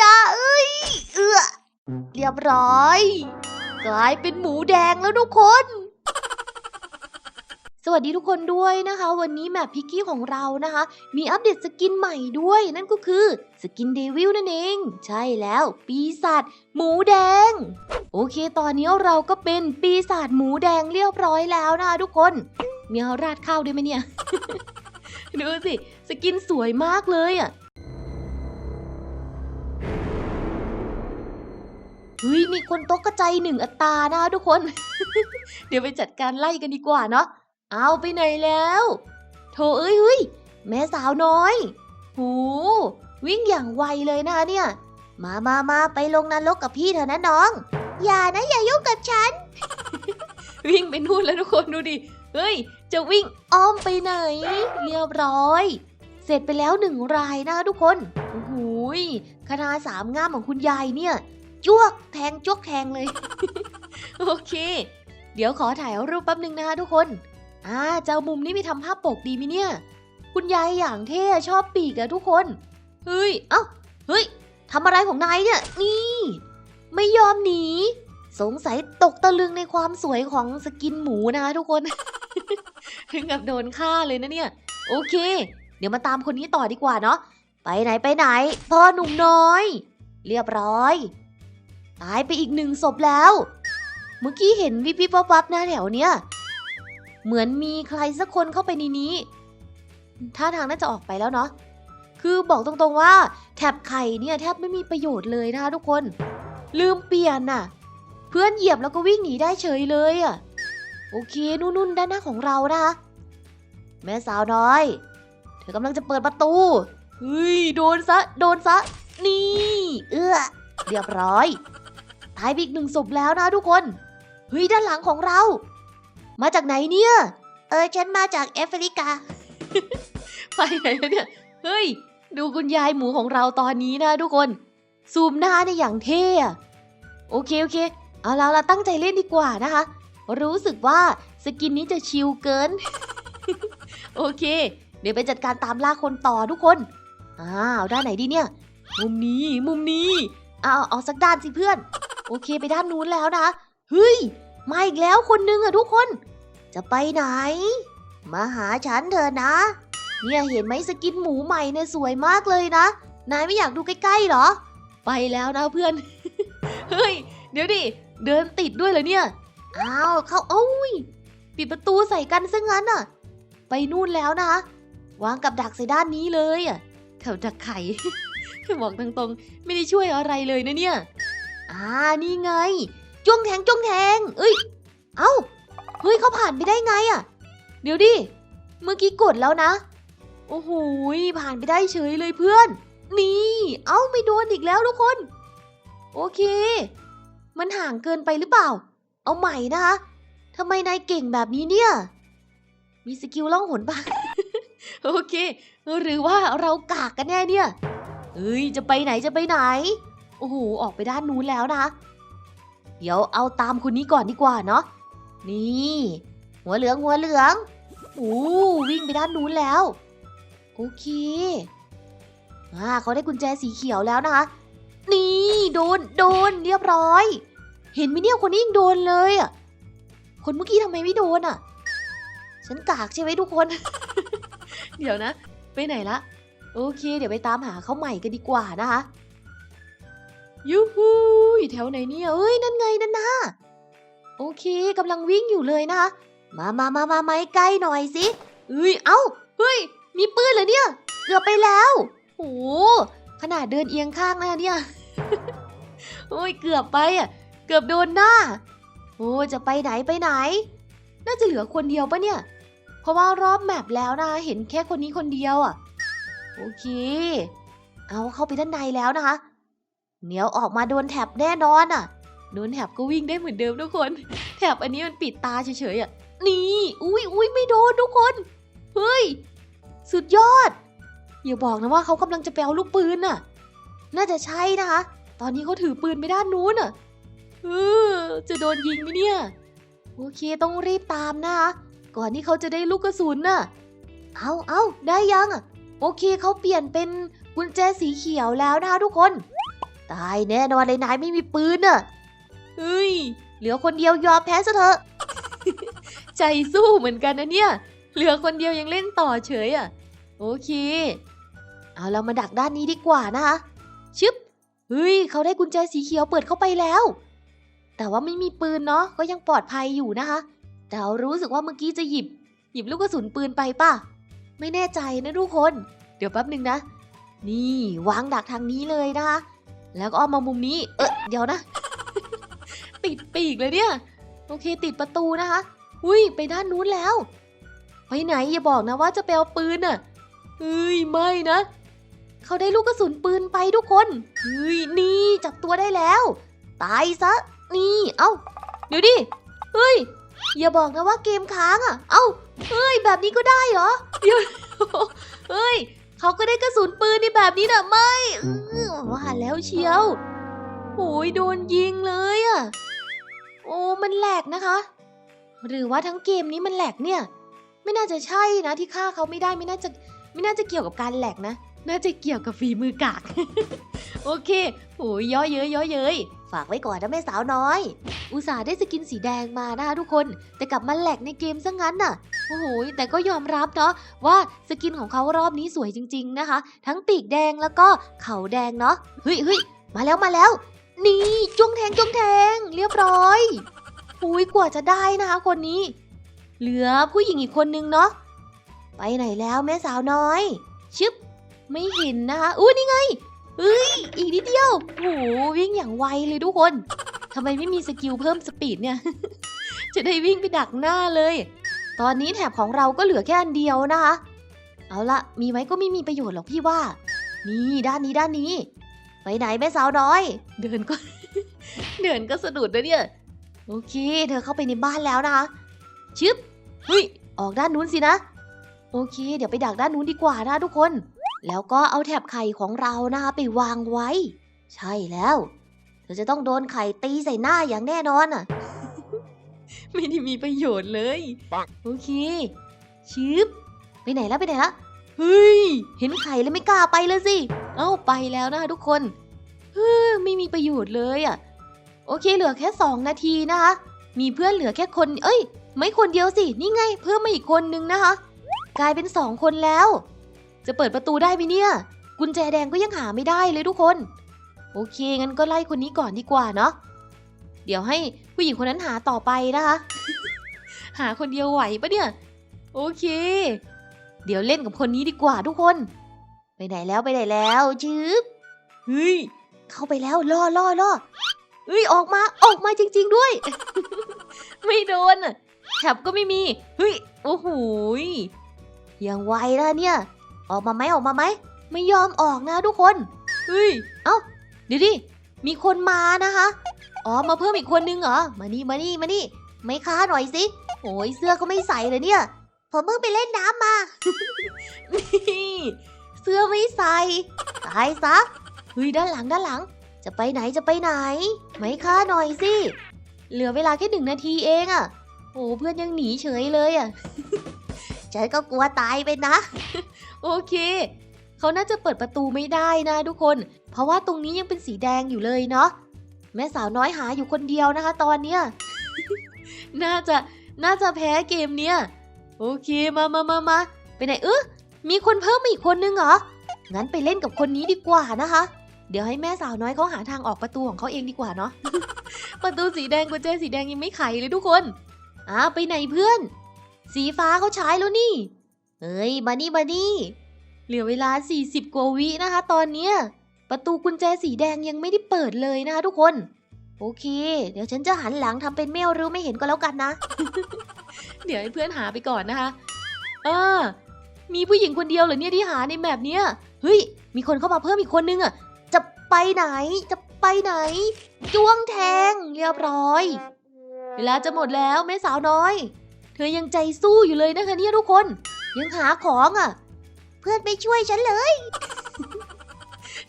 ยาเอ้ยเอือเรียบร้อย กลายเป็นหมูแดงแล้วทุกคน สวัสดีทุกคนด้วยนะคะ วันนี้แมปพิกกี้ของเรานะคะ มีอัปเดตสกินใหม่ด้วย นั่นก็คือสกินเดวิลนั่นเอง ใช่แล้ว ปีศาจหมูแดง โอเค ตอนนี้เราก็เป็นปีศาจหมูแดงเรียบร้อยแล้วนะคะทุกคนมีเอาราดข้าวด้วยไหมเนี่ย ดูสิ สกินสวยมากเลยอะ ฮ้ยมีคนตกกระใจหนึ่งอัตรานะคะทุกคน เดี๋ยวไปจัดการไล่กันดีกว่าเนาะเอาไปไหนแล้วโถเอ้ยเฮ้ยแม่สาวน้อย หู วิ่งอย่างไวเลยนะคะเนี่ย มามามาไปลงนรกกับพี่เถอะนะน้อง อย่านะอย่ายุ่งกับฉัน วิ่งไปนู่นแล้วทุกคนดูดิ เฮ้ย จะวิ่งอ้อมไปไหน เรียบร้อย เสร็จไปแล้วหนึ่งรายนะคะทุกคนโอ้โหยคณะสามงามของคุณยายเนี่ย จ้วกแทงจ้วกแทงเลย โอเค เดี๋ยวขอถ่ายรูปแป๊บหนึ่งนะคะทุกคนอ่าเจ้ามุมนี้มีทำภาพปกดีไหมเนี่ย คุณยายอย่างเท่ชอบปีกอะทุกคน เฮ้ย เอ้า เฮ้ยทำอะไรของนายเนี่ย นี่ ไม่ยอมหนี สงสัยตกตะลึงในความสวยของสกินหมูนะคะทุกคน ถึงกับโดนฆ่าเลยนะเนี่ย โอเค เดี๋ยวมาตามคนนี้ต่อดีกว่าเนาะ ไปไหนไปไหน พ่อหนุ่มน้อย เรียบร้อย ตายไปอีกหนึ่งศพแล้ว เมื่อกี้เห็นวิบวิบวับวับหน้าแถวเนี้ย เหมือนมีใครสักคนเข้าไปในนี้ ท่าทางน่าจะออกไปแล้วเนาะ คือบอกตรงๆว่าแถบไข่เนี่ยแทบไม่มีประโยชน์เลยนะคะทุกคน ลืมเปลี่ยนน่ะ เพื่อนเหยียบแล้วก็วิ่งหนีได้เฉยเลยอะ โอเคนู่นๆด้านหน้าของเรานะคะ แม่สาวน้อย เธอกำลังจะเปิดประตู เฮ้ยโดนซะ โดนซะ นี่ เอื้อเรียบร้อย ตายไปอีกหนึ่งศพแล้วนะทุกคนเฮ้ยด้านหลังของเรา มาจากไหนเนี่ย เออฉันมาจากแอฟริกา ไปไหนเนี่ยเฮ้ย ดูคุณยายหมูของเราตอนนี้นะทุกคน ซูมหน้าได้อย่างเท่โอเคโอเคเอาแล้วเราตั้งใจเล่นดีกว่านะคะ รู้สึกว่าสกินนี้จะชิลเกิน โอเค เดี๋ยวไปจัดการตามล่าคนต่อทุกคน อ้าวด้านไหนดีเนี่ย มุมนี้มุมนี้ เอาเอาสักด้านสิเพื่อน โอเคไปด้านนู้นแล้วนะเฮ้ยมาอีกแล้วคนนึงอะทุกคน จะไปไหน มาหาฉันเถอะนะ เนี่ยเห็นไหมสกินหมูใหม่เนี่ยสวยมากเลยนะ นายไม่อยากดูใกล้ๆหรอ ไปแล้วนะเพื่อน เฮ้ย เดี๋ยวดิ เดินติดด้วยเหรอเนี่ย อ้าวเขาเอ้ย ปิดประตูใส่กันซะงั้นอะไปนู่นแล้วนะคะวางกับดักใส่ด้านนี้เลยอะแถวดักไข่บอกตรงๆไม่ได้ช่วยอะไรเลยนะเนี่ย อ่านี่ไงจ้วงแทงจ้วงแทง เอ้ย เอ้า เฮ้ยเขาผ่านไปได้ไงอะเดี๋ยวดิ เมื่อกี้กดแล้วนะ โอ้โหผ่านไปได้เฉยเลยเพื่อน นี่ เอ้าไม่โดนอีกแล้วทุกคน โอเค มันห่างเกินไปหรือเปล่า เอาใหม่นะคะทำไมนายเก่งแบบนี้เนี่ย มีสกิลล่องหนปะโอเค หรือว่าเรากากกันแน่เนี่ย เอ้ย จะไปไหนจะไปไหน โอ้โหออกไปด้านนู้นแล้วนะเดี๋ยวเอาตามคนนี้ก่อนดีกว่าเนาะนี่ หัวเหลืองหัวเหลืองโอ้วิ่งไปด้านนู้นแล้วโอเคอ่าเขาได้กุญแจสีเขียวแล้วนะคะ นี่โดนโดนเรียบร้อย เห็นไหมเนี่ยคนนี้ยังโดนเลยอะคนเมื่อกี้ทำไมไม่โดนอะ ฉันกากใช่ไหมทุกคน เดี๋ยวนะ ไปไหนละ โอเค เดี๋ยวไปตามหาเขาใหม่กันดีกว่านะคะ ยูฮูอยู่แถวไหนเนี่ยเอ้ยนั่นไงนั่นนะโอเคกำลังวิ่งอยู่เลยนะคะมามามามาไม่ใกล้หน่อยสิเอ้ยเอ้าเฮ้ย มีปืนเหรอเนี่ย เกือบไปแล้วโอ้ขนาดเดินเอียงข้างนะเนี่ยโอ้ยเกือบไปอะ เกือบโดนหน้า โอ้จะไปไหนไปไหน น่าจะเหลือคนเดียวปะเนี่ย เพราะว่ารอบแมปแล้วนะ เห็นแค่คนนี้คนเดียวอะ โอเค เอาเข้าไปด้านในแล้วนะคะ เดี๋ยวออกมาโดนแท็บแน่นอนอะ โดนแท็บก็วิ่งได้เหมือนเดิมทุกคนแท็บอันนี้มันปิดตาเฉยๆอะ นี่ อุ้ยอุ้ยไม่โดนทุกคน เฮ้ย สุดยอด อย่าบอกนะว่าเขากำลังจะไปเอาลูกปืนน่ะ น่าจะใช่นะคะ ตอนนี้เขาถือปืนไปด้านนู้นอะเออจะโดนยิงไหมเนี่ย โอเคต้องรีบตามนะคะ ก่อนที่เขาจะได้ลูกกระสุนน่ะ เอาเอาได้ยังอะ โอเคเขาเปลี่ยนเป็นกุญแจสีเขียวแล้วนะคะทุกคน ตายแน่นอนเลยนายไม่มีปืนน่ะเฮ้ย เหลือคนเดียวยอมแพ้ซะเถอะ ใจสู้เหมือนกันนะเนี่ย เหลือคนเดียวยังเล่นต่อเฉยอะ โอเค เอาเรามาดักด้านนี้ดีกว่านะคะชึบเฮ้ย เขาได้กุญแจสีเขียวเปิดเข้าไปแล้ว แต่ว่าไม่มีปืนเนาะ ก็ยังปลอดภัยอยู่นะคะแต่เรารู้สึกว่าเมื่อกี้จะหยิบ หยิบลูกกระสุนปืนไปป่ะ ไม่แน่ใจนะทุกคน เดี๋ยวแป๊บหนึ่งนะ นี่วางดักทางนี้เลยนะคะ แล้วก็เอามามุมนี้ เออเดี๋ยวนะ ติดปีกเลยเนี่ย โอเคติดประตูนะคะอุ้ยไปด้านนู้นแล้ว ไปไหนอย่าบอกนะว่าจะไปเอาปืนอะเฮ้ยไม่นะ เขาได้ลูกกระสุนปืนไปทุกคนเฮ้ยนี่จับตัวได้แล้ว ตายซะ นี่ เอ้าเดี๋ยวดิ เฮ้ย อย่าบอกนะว่าเกมค้างอะ เอ้า เฮ้ย แบบนี้ก็ได้เหรอ เดี๋ยว เฮ้ย เขาก็ได้กระสุนปืนในแบบนี้นะไม่ว่าแล้วเชียวโอ้ยโดนยิงเลยอะ โอ้มันแหลกนะคะ หรือว่าทั้งเกมนี้มันแหลกเนี่ย ไม่น่าจะใช่นะที่ฆ่าเขาไม่ได้ไม่น่าจะไม่น่าจะเกี่ยวกับการแหลกนะ น่าจะเกี่ยวกับฝีมือกาก โอเคโอ้ยย่อเย้ยย่อเย้ยฝากไว้ก่อนนะแม่สาวน้อย อุตส่าห์ได้สกินสีแดงมานะคะทุกคน แต่กลับมาแหลกในเกมซะงั้นน่ะ โอ้โห แต่ก็ยอมรับเนาะว่าสกินของเขารอบนี้สวยจริง ๆนะคะ ทั้งปีกแดงแล้วก็เขาแดงเนาะ เฮ้ยเฮ้ยมาแล้วมาแล้ว นี่จ้วงแทงจ้วงแทง เรียบร้อยอุ้ยกว่าจะได้นะคะคนนี้ เหลือผู้หญิงอีกคนนึงเนาะ ไปไหนแล้วแม่สาวน้อย ชึบ ไม่เห็นนะคะอู้นี่ไง เอ้ย อีกนิดเดียวโหวิ่งอย่างไวเลยทุกคนทำไมไม่มีสกิลเพิ่มสปีดเนี่ย จะได้วิ่งไปดักหน้าเลย ตอนนี้แถบของเราก็เหลือแค่อันเดียวนะคะ เอาละมีไหมก็ไม่มีประโยชน์หรอกพี่ว่า นี่ด้านนี้ด้านนี้ ไปไหนแม่สาวน้อย เดินก็ เดินก็สะดุดนะเนี่ย โอเค เธอเข้าไปในบ้านแล้วนะคะ ชึบเฮ้ย ออกด้านนู้นสินะ โอเค เดี๋ยวไปดักด้านนู้นดีกว่านะทุกคน แล้วก็เอาแถบไข่ของเรานะคะไปวางไว้ ใช่แล้วเธอจะต้องโดนไข่ตีใส่หน้าอย่างแน่นอนอะ ไม่ได้มีประโยชน์เลยปังโอเคชึบไปไหนแล้วไปไหนละเฮ้ย เห็นไข่แล้วไม่กล้าไปเลยสิ เอ้าไปแล้วนะคะทุกคนเฮ้ยไม่มีประโยชน์เลยอะ โอเคเหลือแค่สองนาทีนะคะ มีเพื่อนเหลือแค่คน เอ้ย ไม่คนเดียวสิ นี่ไง เพิ่มมาอีกคนนึงนะคะ กลายเป็นสองคนแล้ว จะเปิดประตูได้ไหมเนี่ย กุญแจแดงก็ยังหาไม่ได้เลยทุกคน โอเค งั้นก็ไล่คนนี้ก่อนดีกว่าเนาะ เดี๋ยวให้ผู้หญิงคนนั้นหาต่อไปนะคะ หาคนเดียวไหวปะเนี่ย โอเค เดี๋ยวเล่นกับคนนี้ดีกว่าทุกคน ไปไหนแล้วไปไหนแล้วชืบเฮ้ย เข้าไปแล้วล่อล่อล่อเฮ้ย ออกมา ออกมาจริง ๆ ด้วย ไม่โดนอะแถบก็ไม่มี เฮ้ย โอ้โหยยังไวนะเนี่ย ออกมาไหมออกมาไหม ไม่ยอมออกนะทุกคน เฮ้ย เอ้าเดี๋ยวดิ มีคนมานะคะ อ๋อ มาเพิ่มอีกคนนึงเหรอ มานี่ มานี่ มานี่ ไม่ค้าหน่อยสิ โอ้ยเสื้อก็ไม่ใส่เลยเนี่ย ผมเพิ่งไปเล่นน้ำมา นี่เสื้อไม่ใส่ ตายซะ เฮ้ย ด้านหลังด้านหลัง จะไปไหนจะไปไหน ไม่ค้าหน่อยสิ เหลือเวลาแค่หนึ่งนาทีเองอะโอ้เพื่อนยังหนีเฉยเลยอะฉันก็กลัวตายไปนะ โอเค เขาน่าจะเปิดประตูไม่ได้นะทุกคน เพราะว่าตรงนี้ยังเป็นสีแดงอยู่เลยเนาะแม่สาวน้อยหาอยู่คนเดียวนะคะ ตอนเนี้ยน่าจะน่าจะแพ้เกมเนี้ยโอเคมามามามาไปไหนเออมีคนเพิ่มมาอีกคนนึงเหรองั้นไปเล่นกับคนนี้ดีกว่านะคะ เดี๋ยวให้แม่สาวน้อยเขาหาทางออกประตูของเขาเองดีกว่าเนาะประตูสีแดงกุญแจสีแดงยังไม่ไขเลยทุกคนอ้าวไปไหนเพื่อน สีฟ้าเขาใช้แล้วนี่ เอ้ยมานี่มานี่เหลือเวลา 40 กว่าวินะคะ ตอนเนี้ยประตูกุญแจสีแดงยังไม่ได้เปิดเลยนะคะทุกคน โอเค เดี๋ยวฉันจะหันหลังทำเป็นไม่รู้ไม่เห็นก็แล้วกันนะ เดี๋ยวให้เพื่อนหาไปก่อนนะคะเออมีผู้หญิงคนเดียวเหรอเนี่ยที่หาในแมปเนี้ยเฮ้ย มีคนเข้ามาเพิ่มอีกคนนึงอะ จะไปไหน จะไปไหน จ้วงแทง เรียบร้อย เวลาจะหมดแล้วแม่สาวน้อย เธอยังใจสู้อยู่เลยนะคะเนี่ยทุกคน ยังหาของอะ เพื่อนไม่ช่วยฉันเลย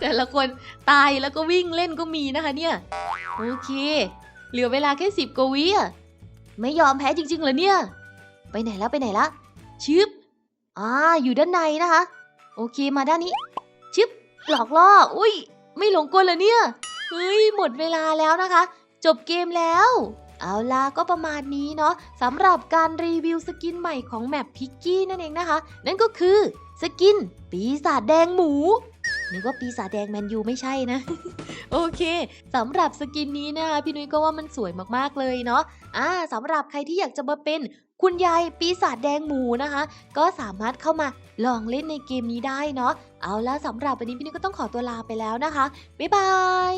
แต่ละคนตายแล้วก็วิ่งเล่นก็มีนะคะเนี่ย โอเค เหลือเวลาแค่สิบกว่าวิอะไม่ยอมแพ้จริงๆเหรอเนี่ย ไปไหนแล้วไปไหนละชึบอ่าอยู่ด้านในนะคะ โอเคมาด้านนี้ชึบหลอกล่อ อุ้ย ไม่หลงกลเหรอเนี่ย เฮ้ย หมดเวลาแล้วนะคะ จบเกมแล้ว เอาล่ะก็ประมาณนี้เนาะสำหรับการรีวิวสกินใหม่ของแมปพิกกี้นั่นเองนะคะ นั่นก็คือสกินปีศาจแดงหมูนึกว่าปีศาจแดงแมนยูไม่ใช่นะ โอเคสำหรับสกินนี้นะคะพี่นุ้ยก็ว่ามันสวยมากๆเลยเนาะอ่าสำหรับใครที่อยากจะมาเป็นคุณยายปีศาจแดงหมูนะคะ ก็สามารถเข้ามาลองเล่นในเกมนี้ได้เนาะเอาละสำหรับวันนี้พี่นุ้ยก็ต้องขอตัวลาไปแล้วนะคะบ๊ายบาย